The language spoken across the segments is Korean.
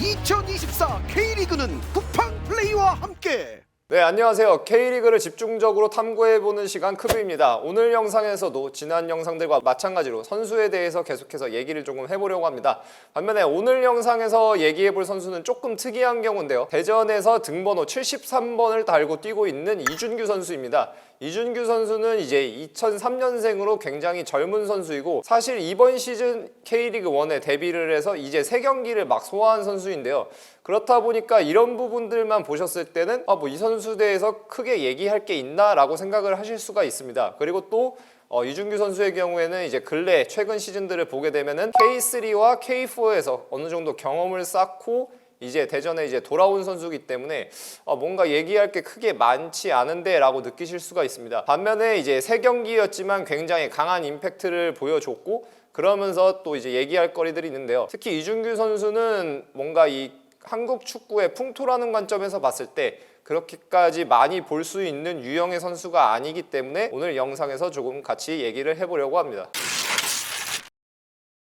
2024 K리그는 쿠팡 플레이와 함께 네, 안녕하세요. K리그를 집중적으로 탐구해보는 시간 크브입니다. 오늘 영상에서도 지난 영상들과 마찬가지로 선수에 대해서 계속해서 얘기를 조금 해보려고 합니다. 반면에 오늘 영상에서 얘기해볼 선수는 조금 특이한 경우인데요. 대전에서 등번호 73번을 달고 뛰고 있는 이준규 선수입니다. 이준규 선수는 이제 2003년생으로 굉장히 젊은 선수이고 사실 이번 시즌 K리그 1에 데뷔를 해서 이제 세 경기를 막 소화한 선수인데요. 그렇다 보니까 이런 부분들만 보셨을 때는 아 뭐이 선수 대해서 크게 얘기할 게 있나라고 생각을 하실 수가 있습니다. 그리고 또 어, 이준규 선수의 경우에는 이제 근래 최근 시즌들을 보게 되면은 K3와 K4에서 어느 정도 경험을 쌓고 이제 대전에 이제 돌아온 선수이기 때문에 어, 뭔가 얘기할 게 크게 많지 않은데라고 느끼실 수가 있습니다. 반면에 이제 세 경기였지만 굉장히 강한 임팩트를 보여줬고 그러면서 또 이제 얘기할 거리들이 있는데요. 특히 이준규 선수는 뭔가 이 한국 축구의 풍토라는 관점에서 봤을 때 그렇게까지 많이 볼 수 있는 유형의 선수가 아니기 때문에 오늘 영상에서 조금 같이 얘기를 해보려고 합니다.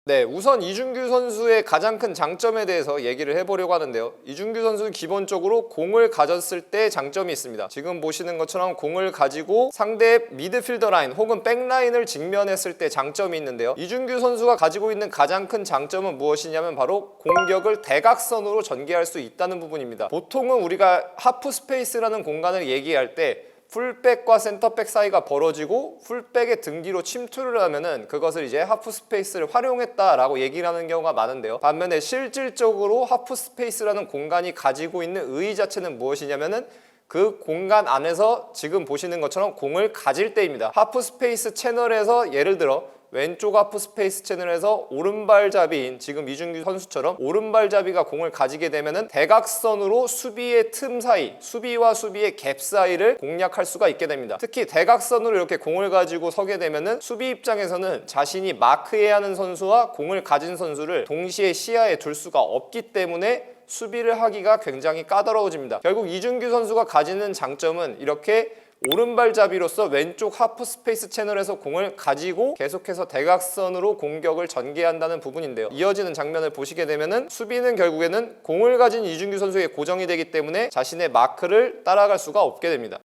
네, 우선 이준규 선수의 가장 큰 장점에 대해서 얘기를 해보려고 하는데요. 이준규 선수는 기본적으로 공을 가졌을 때 장점이 있습니다. 지금 보시는 것처럼 공을 가지고 상대 미드필더 라인 혹은 백라인을 직면했을 때 장점이 있는데요. 이준규 선수가 가지고 있는 가장 큰 장점은 무엇이냐면 바로 공격을 대각선으로 전개할 수 있다는 부분입니다. 보통은 우리가 하프 스페이스라는 공간을 얘기할 때 풀백과 센터백 사이가 벌어지고 풀백의 등 뒤로 침투를 하면은 그것을 이제 하프 스페이스를 활용했다라고 얘기를 하는 경우가 많은데요. 반면에 실질적으로 하프 스페이스라는 공간이 가지고 있는 의의 자체는 무엇이냐면은 그 공간 안에서 지금 보시는 것처럼 공을 가질 때입니다. 하프 스페이스 채널에서 예를 들어 왼쪽 하프 스페이스 채널에서 오른발잡이인 지금 이준규 선수처럼 오른발잡이가 공을 가지게 되면은 대각선으로 수비의 틈 사이, 수비와 수비의 갭 사이를 공략할 수가 있게 됩니다. 특히 대각선으로 이렇게 공을 가지고 서게 되면은 수비 입장에서는 자신이 마크해야 하는 선수와 공을 가진 선수를 동시에 시야에 둘 수가 없기 때문에 수비를 하기가 굉장히 까다로워집니다. 결국 이준규 선수가 가지는 장점은 이렇게 오른발잡이로서 왼쪽 하프 스페이스 채널에서 공을 가지고 계속해서 대각선으로 공격을 전개한다는 부분인데요. 이어지는 장면을 보시게 되면은 수비는 결국에는 공을 가진 이준규 선수에게 고정이 되기 때문에 자신의 마크를 따라갈 수가 없게 됩니다.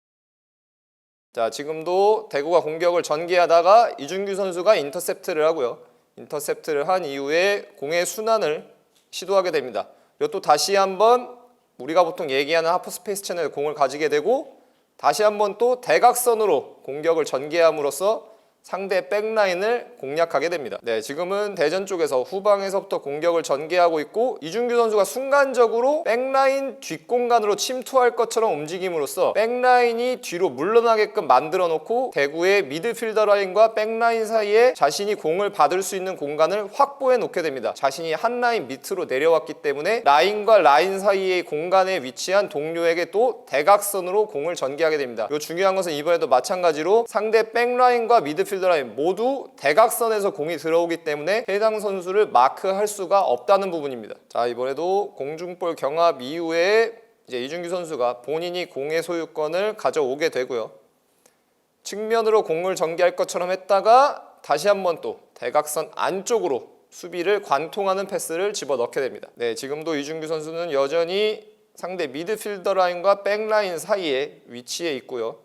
자, 지금도 대구가 공격을 전개하다가 이준규 선수가 인터셉트를 하고요. 인터셉트를 한 이후에 공의 순환을 시도하게 됩니다. 또 다시 한번 우리가 보통 얘기하는 하프 스페이스 채널에 공을 가지게 되고 다시 한번 또 대각선으로 공격을 전개함으로써 상대 백라인을 공략하게 됩니다. 네, 지금은 대전 쪽에서 후방에서부터 공격을 전개하고 있고 이준규 선수가 순간적으로 백라인 뒷공간으로 침투할 것처럼 움직임으로써 백라인이 뒤로 물러나게끔 만들어 놓고 대구의 미드필더 라인과 백라인 사이에 자신이 공을 받을 수 있는 공간을 확보해 놓게 됩니다. 자신이 한 라인 밑으로 내려왔기 때문에 라인과 라인 사이의 공간에 위치한 동료에게 또 대각선으로 공을 전개하게 됩니다. 요 중요한 것은 이번에도 마찬가지로 상대 백라인과 미드필더 라인 모두 대각선에서 공이 들어오기 때문에 해당 선수를 마크할 수가 없다는 부분입니다. 자 이번에도 공중볼 경합 이후에 이제 이준규 선수가 본인이 공의 소유권을 가져오게 되고요. 측면으로 공을 전개할 것처럼 했다가 다시 한번 또 대각선 안쪽으로 수비를 관통하는 패스를 집어넣게 됩니다. 네, 지금도 이준규 선수는 여전히 상대 미드필더 라인과 백라인 사이에 위치해 있고요.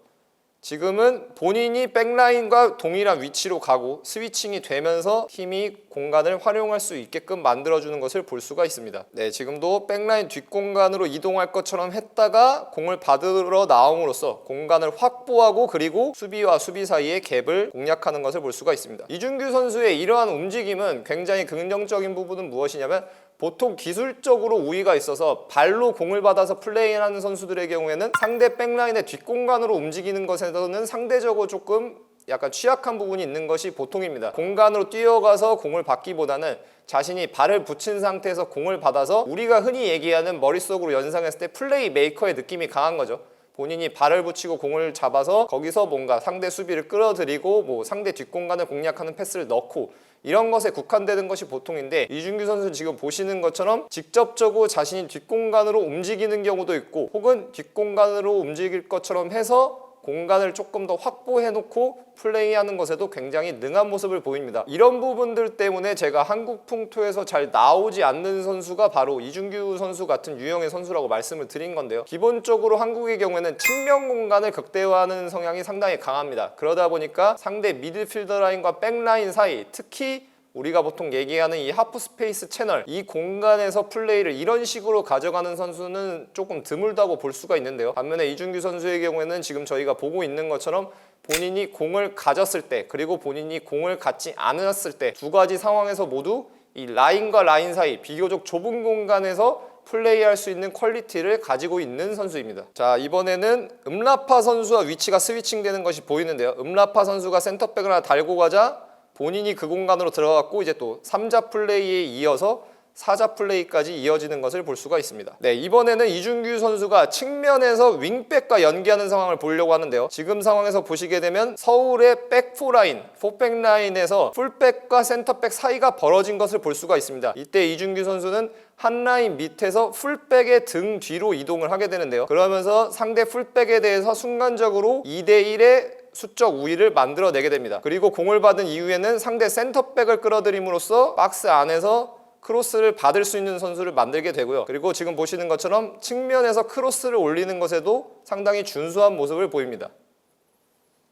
지금은 본인이 백라인과 동일한 위치로 가고 스위칭이 되면서 팀이 공간을 활용할 수 있게끔 만들어주는 것을 볼 수가 있습니다. 네, 지금도 백라인 뒷공간으로 이동할 것처럼 했다가 공을 받으러 나옴으로써 공간을 확보하고 그리고 수비와 수비 사이의 갭을 공략하는 것을 볼 수가 있습니다. 이준규 선수의 이러한 움직임은 굉장히 긍정적인 부분은 무엇이냐면 보통 기술적으로 우위가 있어서 발로 공을 받아서 플레이하는 선수들의 경우에는 상대 백라인의 뒷공간으로 움직이는 것에서는 상대적으로 조금 약간 취약한 부분이 있는 것이 보통입니다. 공간으로 뛰어가서 공을 받기보다는 자신이 발을 붙인 상태에서 공을 받아서 우리가 흔히 얘기하는 머릿속으로 연상했을 때 플레이 메이커의 느낌이 강한 거죠. 본인이 발을 붙이고 공을 잡아서 거기서 뭔가 상대 수비를 끌어들이고 뭐 상대 뒷공간을 공략하는 패스를 넣고 이런 것에 국한되는 것이 보통인데 이준규 선수 지금 보시는 것처럼 직접적으로 자신이 뒷공간으로 움직이는 경우도 있고 혹은 뒷공간으로 움직일 것처럼 해서 공간을 조금 더 확보해 놓고 플레이하는 것에도 굉장히 능한 모습을 보입니다. 이런 부분들 때문에 제가 한국 풍토에서 잘 나오지 않는 선수가 바로 이준규 선수 같은 유형의 선수라고 말씀을 드린 건데요. 기본적으로 한국의 경우에는 측면 공간을 극대화하는 성향이 상당히 강합니다. 그러다 보니까 상대 미드필더 라인과 백라인 사이 특히 우리가 보통 얘기하는 이 하프 스페이스 채널 이 공간에서 플레이를 이런 식으로 가져가는 선수는 조금 드물다고 볼 수가 있는데요. 반면에 이준규 선수의 경우에는 지금 저희가 보고 있는 것처럼 본인이 공을 가졌을 때 그리고 본인이 공을 갖지 않았을 때 두 가지 상황에서 모두 이 라인과 라인 사이 비교적 좁은 공간에서 플레이할 수 있는 퀄리티를 가지고 있는 선수입니다. 자 이번에는 음라파 선수와 위치가 스위칭되는 것이 보이는데요. 음라파 선수가 센터백을 하나 달고 가자 본인이 그 공간으로 들어갔고 이제 또 3자 플레이에 이어서 4자 플레이까지 이어지는 것을 볼 수가 있습니다. 네, 이번에는 이준규 선수가 측면에서 윙백과 연계하는 상황을 보려고 하는데요. 지금 상황에서 보시게 되면 서울의 백포 라인, 포백 라인에서 풀백과 센터백 사이가 벌어진 것을 볼 수가 있습니다. 이때 이준규 선수는 한 라인 밑에서 풀백의 등 뒤로 이동을 하게 되는데요. 그러면서 상대 풀백에 대해서 순간적으로 2대 1의 수적 우위를 만들어내게 됩니다. 그리고 공을 받은 이후에는 상대 센터백을 끌어들임으로써 박스 안에서 크로스를 받을 수 있는 선수를 만들게 되고요. 그리고 지금 보시는 것처럼 측면에서 크로스를 올리는 것에도 상당히 준수한 모습을 보입니다.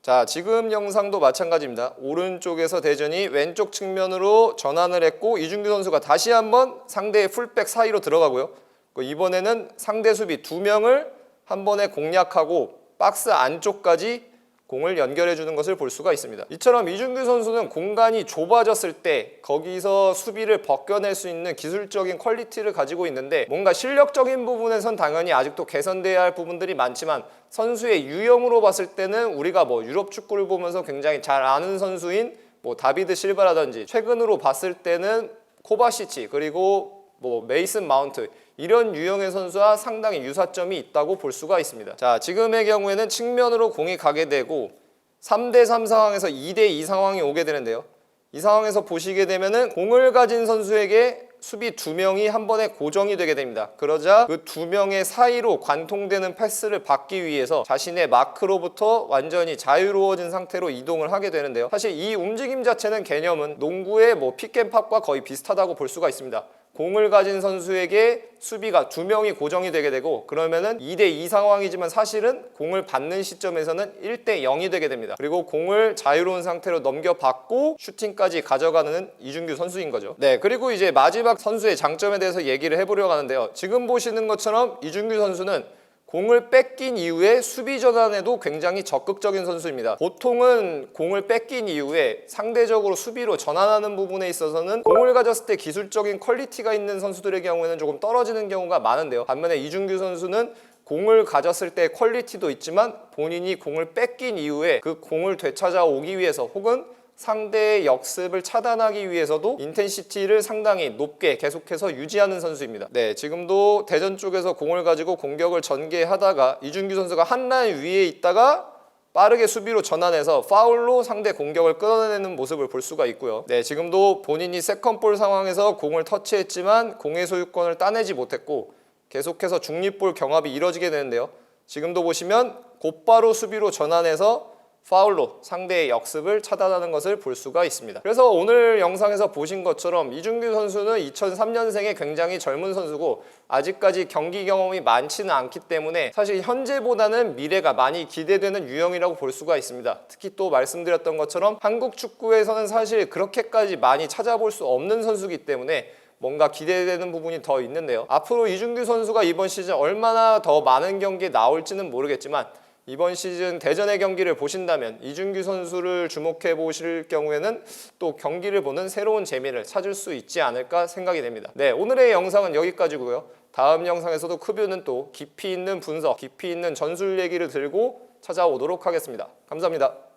자, 지금 영상도 마찬가지입니다. 오른쪽에서 대전이 왼쪽 측면으로 전환을 했고 이준규 선수가 다시 한번 상대의 풀백 사이로 들어가고요. 그 이번에는 상대 수비 두 명을 한 번에 공략하고 박스 안쪽까지 공을 연결해 주는 것을 볼 수가 있습니다. 이처럼 이준규 선수는 공간이 좁아졌을 때 거기서 수비를 벗겨낼 수 있는 기술적인 퀄리티를 가지고 있는데 뭔가 실력적인 부분에선 당연히 아직도 개선돼야 할 부분들이 많지만 선수의 유형으로 봤을 때는 우리가 뭐 유럽 축구를 보면서 굉장히 잘 아는 선수인 뭐 다비드 실바라든지 최근으로 봤을 때는 코바시치 그리고 뭐 메이슨 마운트 이런 유형의 선수와 상당히 유사점이 있다고 볼 수가 있습니다. 자, 지금의 경우에는 측면으로 공이 가게 되고 3대 3 상황에서 2대 2 상황이 오게 되는데요. 이 상황에서 보시게 되면은 공을 가진 선수에게 수비 두 명이 한 번에 고정이 되게 됩니다. 그러자 그 두 명의 사이로 관통되는 패스를 받기 위해서 자신의 마크로부터 완전히 자유로워진 상태로 이동을 하게 되는데요. 사실 이 움직임 자체는 개념은 농구의 뭐 픽앤팝과 거의 비슷하다고 볼 수가 있습니다. 공을 가진 선수에게 수비가 두 명이 고정이 되게 되고 그러면은 2대 2 상황이지만 사실은 공을 받는 시점에서는 1대 0이 되게 됩니다. 그리고 공을 자유로운 상태로 넘겨받고 슈팅까지 가져가는 이준규 선수인 거죠. 네, 그리고 이제 마지막 선수의 장점에 대해서 얘기를 해보려고 하는데요. 지금 보시는 것처럼 이준규 선수는 공을 뺏긴 이후에 수비 전환에도 굉장히 적극적인 선수입니다. 보통은 공을 뺏긴 이후에 상대적으로 수비로 전환하는 부분에 있어서는 공을 가졌을 때 기술적인 퀄리티가 있는 선수들의 경우에는 조금 떨어지는 경우가 많은데요. 반면에 이준규 선수는 공을 가졌을 때 퀄리티도 있지만 본인이 공을 뺏긴 이후에 그 공을 되찾아 오기 위해서 혹은 상대의 역습을 차단하기 위해서도 인텐시티를 상당히 높게 계속해서 유지하는 선수입니다. 네, 지금도 대전 쪽에서 공을 가지고 공격을 전개하다가 이준규 선수가 한 라인 위에 있다가 빠르게 수비로 전환해서 파울로 상대 공격을 끊어내는 모습을 볼 수가 있고요. 네, 지금도 본인이 세컨볼 상황에서 공을 터치했지만 공의 소유권을 따내지 못했고 계속해서 중립볼 경합이 이뤄지게 되는데요. 지금도 보시면 곧바로 수비로 전환해서 파울로 상대의 역습을 차단하는 것을 볼 수가 있습니다. 그래서 오늘 영상에서 보신 것처럼 이준규 선수는 2003년생의 굉장히 젊은 선수고 아직까지 경기 경험이 많지는 않기 때문에 사실 현재보다는 미래가 많이 기대되는 유형이라고 볼 수가 있습니다. 특히 또 말씀드렸던 것처럼 한국 축구에서는 사실 그렇게까지 많이 찾아볼 수 없는 선수이기 때문에 뭔가 기대되는 부분이 더 있는데요. 앞으로 이준규 선수가 이번 시즌 얼마나 더 많은 경기에 나올지는 모르겠지만 이번 시즌 대전의 경기를 보신다면 이준규 선수를 주목해 보실 경우에는 또 경기를 보는 새로운 재미를 찾을 수 있지 않을까 생각이 됩니다. 네, 오늘의 영상은 여기까지고요. 다음 영상에서도 크뷰는 또 깊이 있는 분석, 깊이 있는 전술 얘기를 들고 찾아오도록 하겠습니다. 감사합니다.